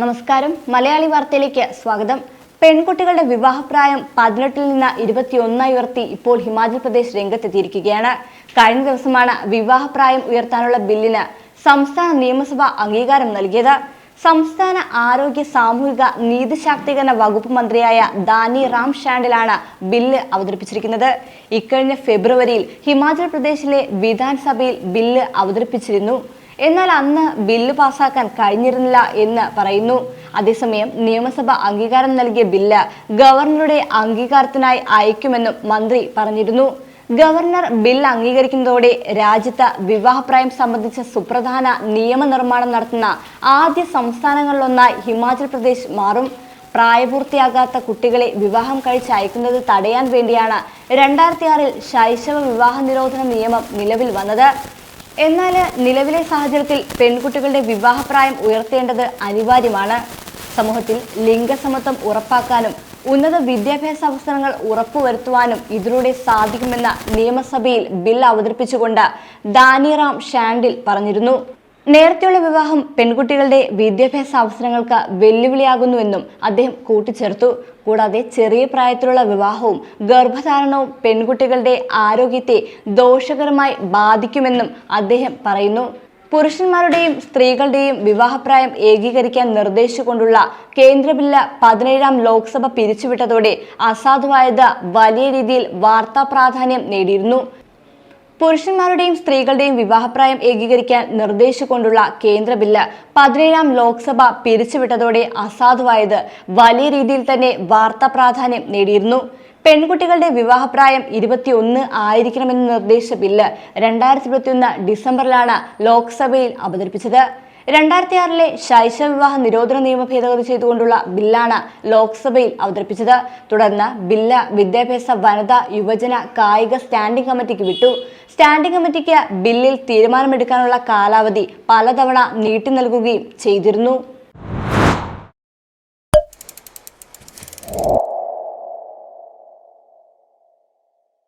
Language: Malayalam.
നമസ്കാരം. മലയാളി വാർത്തയിലേക്ക് സ്വാഗതം. പെൺകുട്ടികളുടെ വിവാഹപ്രായം പതിനെട്ടിൽ നിന്ന് ഇരുപത്തിയൊന്നായി ഉയർത്തി ഇപ്പോൾ ഹിമാചൽ പ്രദേശ് രംഗത്തെത്തിയിരിക്കുകയാണ്. കഴിഞ്ഞ ദിവസമാണ് വിവാഹപ്രായം ഉയർത്താനുള്ള ബില്ലിന് സംസ്ഥാന നിയമസഭ അംഗീകാരം നൽകിയത്. സംസ്ഥാന ആരോഗ്യ സാമൂഹിക നീതി ശാക്തീകരണ വകുപ്പ് മന്ത്രിയായ ദാനി റാം ഷാൻഡിലാണ് ബില്ല് അവതരിപ്പിച്ചിരിക്കുന്നത്. ഇക്കഴിഞ്ഞ ഫെബ്രുവരിയിൽ ഹിമാചൽ പ്രദേശിലെ വിധാൻസഭയിൽ ബില്ല് അവതരിപ്പിച്ചിരുന്നു. എന്നാൽ അന്ന് ബില്ല് പാസാക്കാൻ കഴിഞ്ഞിരുന്നില്ല എന്ന് പറയുന്നു. അതേസമയം നിയമസഭ അംഗീകാരം നൽകിയ ബില്ല് ഗവർണറുടെ അംഗീകാരത്തിനായി അയക്കുമെന്നും മന്ത്രി പറഞ്ഞിരുന്നു. ഗവർണർ ബിൽ അംഗീകരിക്കുന്നതോടെ രാജ്യത്ത് വിവാഹപ്രായം സംബന്ധിച്ച സുപ്രധാന നിയമനിർമ്മാണം നടത്തുന്ന ആദ്യ സംസ്ഥാനങ്ങളിലൊന്നായി ഹിമാചൽ പ്രദേശ് മാറും. പ്രായപൂർത്തിയാകാത്ത കുട്ടികളെ വിവാഹം കഴിച്ച് അയക്കുന്നത് തടയാൻ വേണ്ടിയാണ് രണ്ടായിരത്തി ആറിൽ ശൈശവ വിവാഹ നിരോധന നിയമം നിലവിൽ വന്നത്. എന്നാൽ നിലവിലെ സാഹചര്യത്തിൽ പെൺകുട്ടികളുടെ വിവാഹപ്രായം ഉയർത്തേണ്ടത് അനിവാര്യമാണ്. സമൂഹത്തിൽ ലിംഗസമത്വം ഉറപ്പാക്കാനും ഉന്നത വിദ്യാഭ്യാസ അവസരങ്ങൾ ഉറപ്പുവരുത്തുവാനും ഇതിലൂടെ സാധിക്കുമെന്ന നിയമസഭയിൽ ബിൽ അവതരിപ്പിച്ചുകൊണ്ട് ദാനിറാം ഷാൻഡിൽ പറഞ്ഞിരുന്നു. നേരത്തെയുള്ള വിവാഹം പെൺകുട്ടികളുടെ വിദ്യാഭ്യാസ അവസരങ്ങൾക്ക് വെല്ലുവിളിയാകുന്നുവെന്നും അദ്ദേഹം കൂട്ടിച്ചേർത്തു. കൂടാതെ ചെറിയ പ്രായത്തിലുള്ള വിവാഹവും ഗർഭധാരണവും പെൺകുട്ടികളുടെ ആരോഗ്യത്തെ ദോഷകരമായി ബാധിക്കുമെന്നും അദ്ദേഹം പറയുന്നു. പുരുഷന്മാരുടെയും സ്ത്രീകളുടെയും വിവാഹപ്രായം ഏകീകരിക്കാൻ നിർദ്ദേശിച്ചുകൊണ്ടുള്ള കേന്ദ്ര ബില്ല് പതിനേഴാം ലോക്സഭ പിരിച്ചുവിട്ടതോടെ അസാധുവായത് വലിയ രീതിയിൽ വാർത്താ പ്രാധാന്യം നേടിയിരുന്നു. പുരുഷന്മാരുടെയും സ്ത്രീകളുടെയും വിവാഹപ്രായം ഏകീകരിക്കാൻ നിർദ്ദേശിച്ചുകൊണ്ടുള്ള കേന്ദ്ര ബില്ല് പതിനേഴാം ലോക്സഭ പിരിച്ചുവിട്ടതോടെ അസാധുവായത്. വലിയ രീതിയിൽ തന്നെ വാർത്താ പ്രാധാന്യം നേടിയിരുന്നു. പെൺകുട്ടികളുടെ വിവാഹപ്രായം ഇരുപത്തിയൊന്ന് ആയിരിക്കണമെന്ന് നിർദ്ദേശിച്ച ബില്ല് രണ്ടായിരത്തി ഇരുപത്തിയൊന്ന് ഡിസംബറിലാണ് ലോക്സഭയിൽ അവതരിപ്പിച്ചത്. രണ്ടായിരത്തി ആറിലെ ശൈശവ വിവാഹ നിരോധന നിയമ ഭേദഗതി ചെയ്തുകൊണ്ടുള്ള ബില്ലാണ് ലോക്സഭയിൽ അവതരിപ്പിച്ചത്. തുടർന്ന് ബില്ല് വിദ്യാഭ്യാസ വനിതാ യുവജന കായിക സ്റ്റാൻഡിംഗ് കമ്മിറ്റിക്ക് വിട്ടു. സ്റ്റാൻഡിംഗ് കമ്മിറ്റിക്ക് ബില്ലിൽ തീരുമാനമെടുക്കാനുള്ള കാലാവധി പലതവണ നീട്ടി നൽകുകയും ചെയ്തിരുന്നു.